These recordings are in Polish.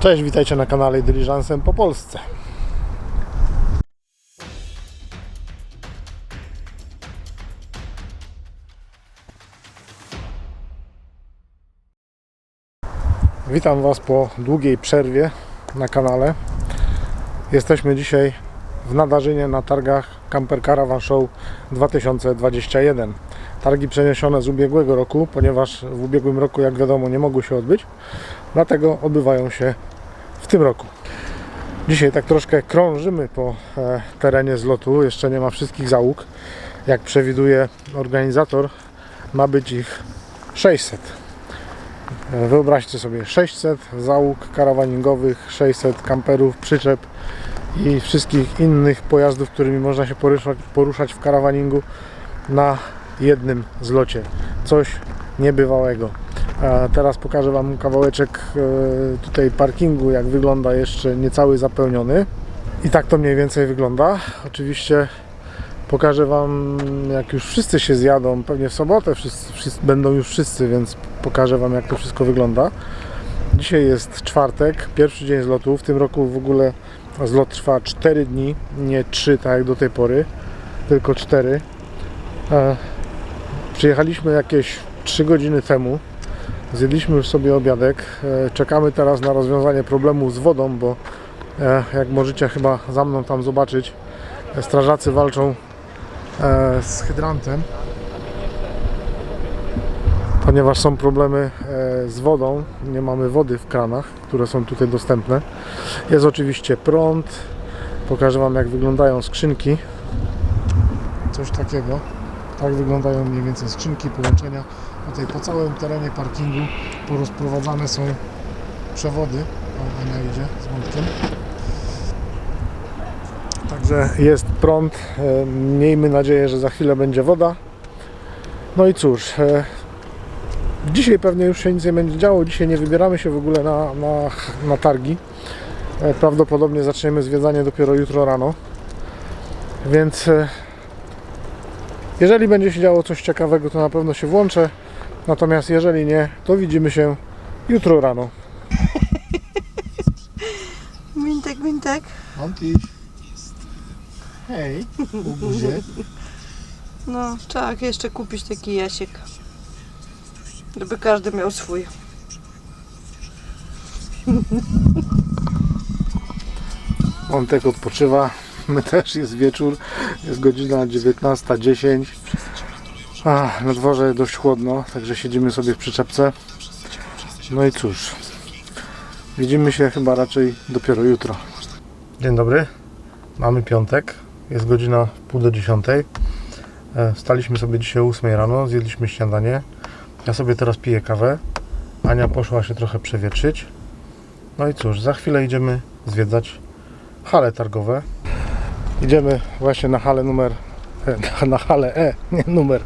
Cześć, witajcie na kanale Dyliżansem po Polsce. Witam Was po długiej przerwie na kanale. Jesteśmy dzisiaj w Nadarzynie na targach Camper Caravan Show 2021. Targi przeniesione z ubiegłego roku, ponieważ w ubiegłym roku, jak wiadomo, nie mogły się odbyć, dlatego odbywają się w tym roku. Dzisiaj tak troszkę krążymy po e, terenie zlotu. Jeszcze nie ma wszystkich załóg. Jak przewiduje organizator, ma być ich 600. E, Wyobraźcie sobie 600 załóg karawaningowych, 600 kamperów, przyczep i wszystkich innych pojazdów, którymi można się poruszać, poruszać w karawaningu na jednym zlocie. Coś niebywałego. Teraz pokażę Wam kawałeczek e, tutaj parkingu, jak wygląda jeszcze niecały zapełniony. I tak to mniej więcej wygląda. Oczywiście pokażę Wam, jak już wszyscy się zjadą, pewnie w sobotę wszyscy, wszyscy, będą już wszyscy, więc pokażę Wam, jak to wszystko wygląda. Dzisiaj jest czwartek, pierwszy dzień zlotu. W tym roku w ogóle zlot trwa 4 dni, nie 3 tak jak do tej pory, tylko 4. E, przyjechaliśmy jakieś 3 godziny temu. Zjedliśmy już sobie obiadek. E, Czekamy teraz na rozwiązanie problemu z wodą, bo e, jak możecie chyba za mną tam zobaczyć, e, strażacy walczą z hydrantem, ponieważ są problemy e, z wodą. Nie mamy wody w kranach, które są tutaj dostępne. Jest oczywiście prąd. Pokażę Wam, jak wyglądają skrzynki. Coś takiego. Tak wyglądają mniej więcej skrzynki, połączenia. Tutaj po całym terenie parkingu porozprowadzane są przewody. O, Ania idzie z wątkiem. Także jest prąd. E, Miejmy nadzieję, że za chwilę będzie woda. No i cóż, e, dzisiaj pewnie już się nic nie będzie działo. Dzisiaj nie wybieramy się w ogóle na, na, na targi. E, Prawdopodobnie zaczniemy zwiedzanie dopiero jutro rano. Więc e, jeżeli będzie się działo coś ciekawego, to na pewno się włączę. Natomiast jeżeli nie, to widzimy się jutro rano. Mintek, mintek. Monty. Hej, ubuzie. No, trzeba jeszcze kupić taki jasiek. Żeby każdy miał swój. Montek odpoczywa. My też jest wieczór. Jest godzina 19.10. A, na dworze dość chłodno, także siedzimy sobie w przyczepce. No i cóż, widzimy się chyba raczej dopiero jutro. Dzień dobry, mamy piątek, jest godzina pół do dziesiątej. E, Wstaliśmy sobie dzisiaj o 8 rano, zjedliśmy śniadanie. Ja sobie teraz piję kawę. Ania poszła się trochę przewietrzyć. No i cóż, za chwilę idziemy zwiedzać hale targowe. Idziemy właśnie na halę numer na, na halę E, nie numer,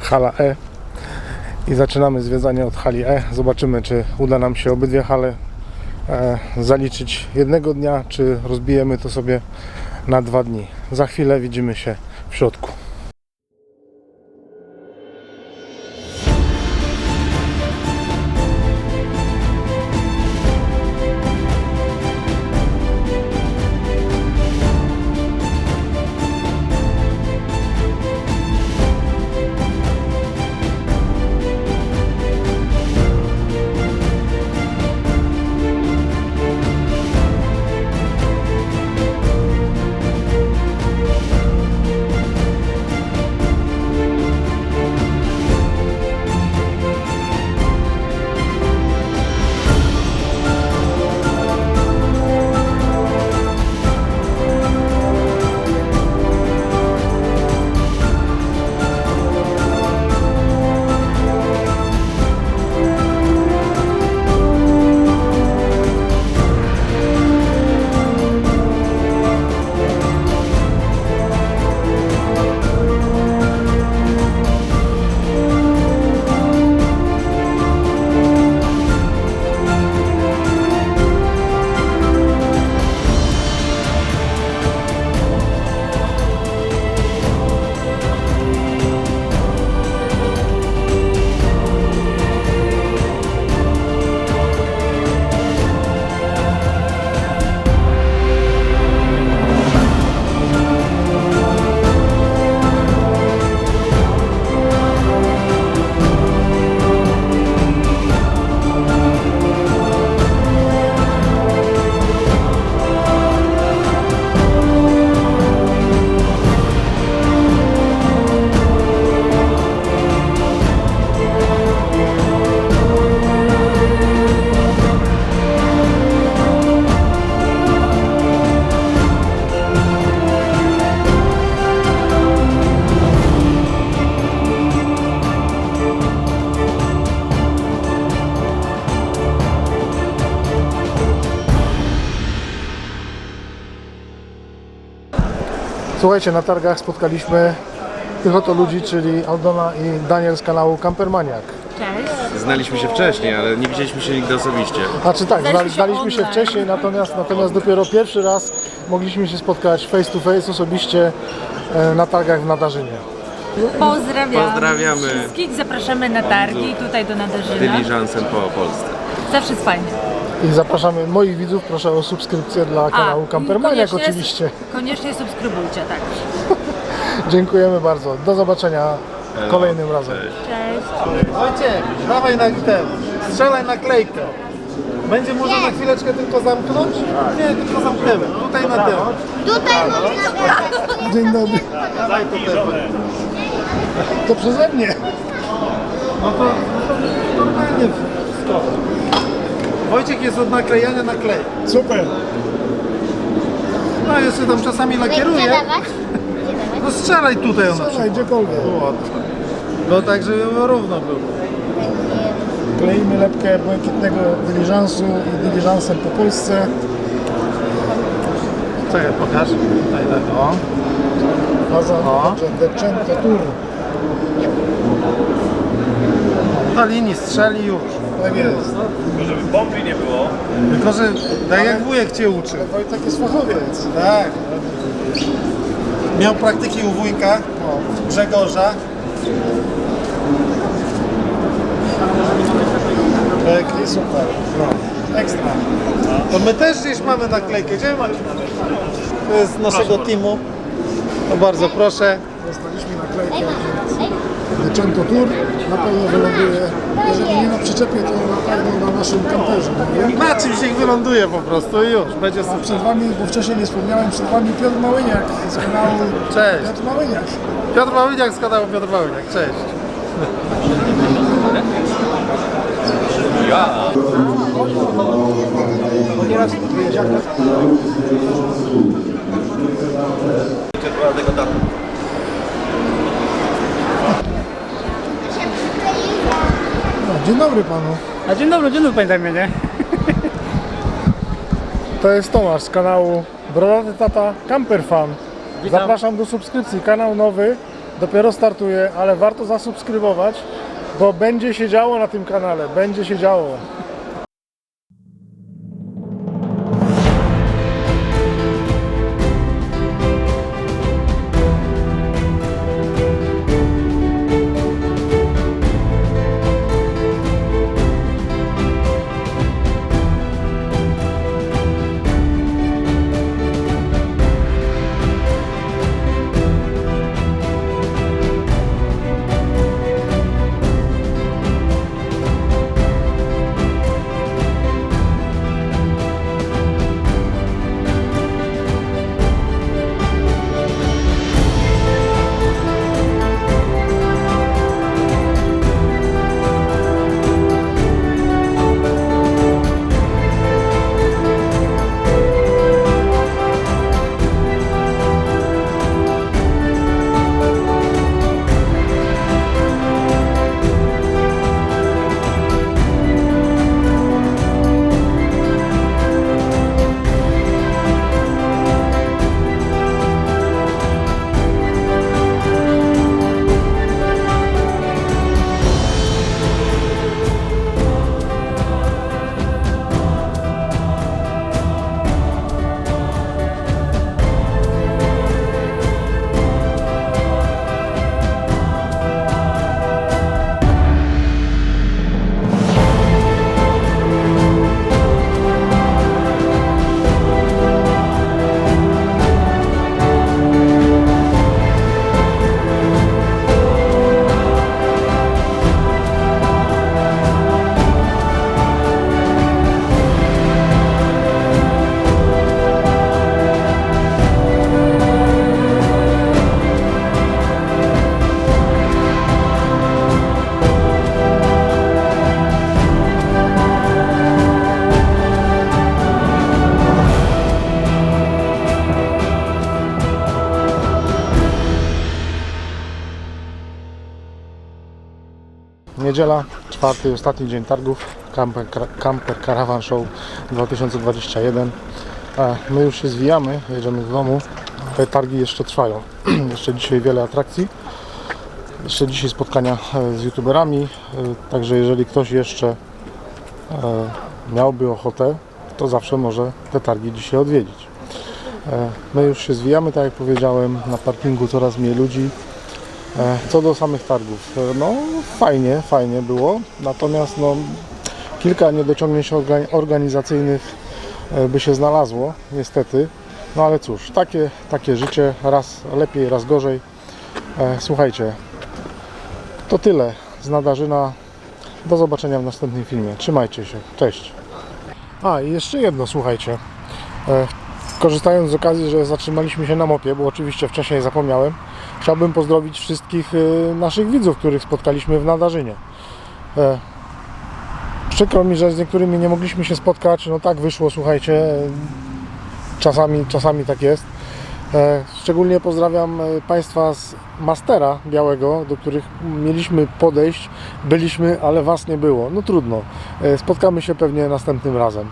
hala E. I zaczynamy zwiedzanie od hali E. Zobaczymy, czy uda nam się obydwie hale e, zaliczyć jednego dnia, czy rozbijemy to sobie na dwa dni. Za chwilę widzimy się w środku. Słuchajcie, na targach spotkaliśmy tych oto ludzi, czyli Aldona i Daniel z kanału Campermaniak. Cześć. Znaliśmy się wcześniej, ale nie widzieliśmy się nigdy osobiście. A czy tak, Znaliśmy znaliśmy się wcześniej, natomiast, natomiast dopiero pierwszy raz mogliśmy się spotkać face to face osobiście e, na targach w Nadarzynie. Pozdrawiamy. Pozdrawiamy. Wszystkich zapraszamy na targi tutaj do Nadarzyna. Dyliżansem po Polsce. Zawsze jest fajnie. I zapraszamy moich widzów, proszę o subskrypcję dla kanału Campermaniak koniecznie- oczywiście. Koniecznie subskrybujcie, tak. Dziękujemy bardzo. Do zobaczenia kolejnym razem. Cześć. Wojciech, dawaj na ten, strzelaj naklejkę. Będzie można na chwileczkę tylko zamknąć? Nie, tylko zamkniemy. Tutaj na tył. Tutaj można Dzień dobry. Daj To przeze mnie. No to, no to normalnie wszystko. Wojciech jest od naklejania na klej. Super. No jeszcze tam czasami lakieruje. Gdzie dawać? No strzelaj tutaj ona. Strzelaj gdziekolwiek. No tak, żeby było równo było. Kleimy lepkę błękitnego dyliżansu i dyliżansem po Polsce. Czekaj, pokaż. Tutaj tak, o. Faza O. Decento Tour. Na linii strzeli już. Tak jest. Tylko, że tak jak wujek cię uczył. Wojtek jest fachowiec. Tak. Miał praktyki u wujka, Grzegorza. Tak, i super. No. Ekstra. To my też gdzieś mamy naklejkę. Gdzie macie? To jest z naszego teamu. No bardzo proszę. Dostaliśmy naklejkę Decento Tour. Na pewno wyląduje, jeżeli nie na przyczepie, to na pewno na naszym kamperze. nie? Na czymś niech wyląduje po prostu i już. Będzie A super. przed Wami, bo wcześniej nie wspomniałem, przed Wami Piotr Małyniak z kanału Cześć. Piotr Małyniak. Piotr Małyniak z kanału Piotr Małyniak. Cześć. No, dzień dobry Panu. A dzień dobry, dzień dobry panie Damianie. To jest Tomasz z kanału Brodaty Tata Camper Fan. Zapraszam do subskrypcji. Kanał nowy dopiero startuje, ale warto zasubskrybować, bo będzie się działo na tym kanale. Będzie się działo. Niedziela, czwarty i ostatni dzień targów. Camper, Camper Caravan Show 2021. A my już się zwijamy, jedziemy do domu. te targi jeszcze trwają. jeszcze dzisiaj wiele atrakcji. Jeszcze dzisiaj spotkania e, z youtuberami. e, Także jeżeli ktoś jeszcze e, miałby ochotę, to zawsze może te targi dzisiaj odwiedzić. E, My już się zwijamy, tak jak powiedziałem, na parkingu coraz mniej ludzi. E, Co do samych targów, e, no fajnie, fajnie było, natomiast no, kilka niedociągnięć orga- organizacyjnych e, by się znalazło, niestety. No ale cóż, takie, takie życie, raz lepiej, raz gorzej. Słuchajcie, to tyle z Nadarzyna. Do zobaczenia w następnym filmie. Trzymajcie się. Cześć. A i jeszcze jedno, słuchajcie. Korzystając z okazji, że zatrzymaliśmy się na mopie, bo oczywiście wcześniej zapomniałem, chciałbym pozdrowić wszystkich e, naszych widzów, których spotkaliśmy w Nadarzynie. E, Przykro mi, że z niektórymi nie mogliśmy się spotkać. No tak wyszło, słuchajcie. e, Czasami, czasami tak jest. E, Szczególnie pozdrawiam Państwa z Mastera Białego, do których mieliśmy podejść. Byliśmy, ale Was nie było. No trudno. Spotkamy się pewnie następnym razem.